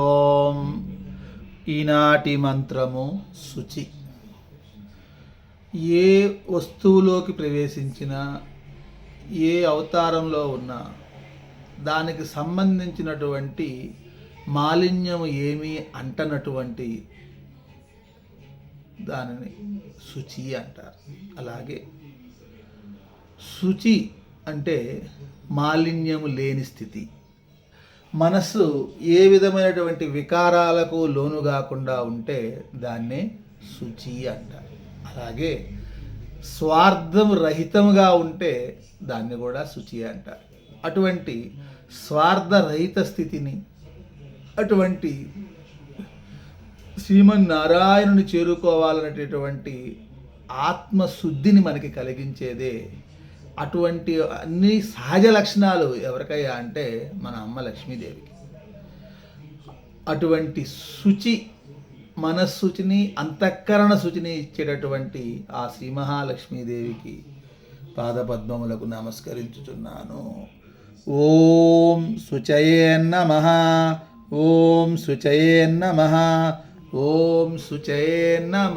ఓం ఈనాటి మంత్రము శుచి. ఏ వస్తువులోకి ప్రవేశించినా ఏ అవతారంలో ఉన్నా దానికి సంబంధించినటువంటి మాలిన్యము ఏమీ అంటనటువంటి దానిని శుచి అంటారు. అలాగే శుచి అంటే మాలిన్యము లేని స్థితి. మనస్సు ఏ విధమైనటువంటి వికారాలకు లోను కాకుండా ఉంటే దాన్నే శుచి అంట. అలాగే స్వార్థం రహితంగా ఉంటే దాన్ని కూడా శుచి అంటారు అటువంటి స్వార్థరహిత స్థితిని అటువంటి శ్రీమన్నారాయణుని చేరుకోవాలనేటటువంటి ఆత్మశుద్ధిని మనకి కలిగించేదే అటువంటి అన్ని సహజ లక్షణాలు ఎవరికయ్యా అంటే మన అమ్మ లక్ష్మీదేవికి. అటువంటి శుచి మనస్సుచిని అంతఃకరణ శుచిని ఇచ్చేటటువంటి ఆ శ్రీ మహాలక్ష్మీదేవికి పాదపద్మములకు నమస్కరించుచున్నాను. ఓం శుచయే నమ ఓం శుచయే నమ ఓం శుచయే నమ.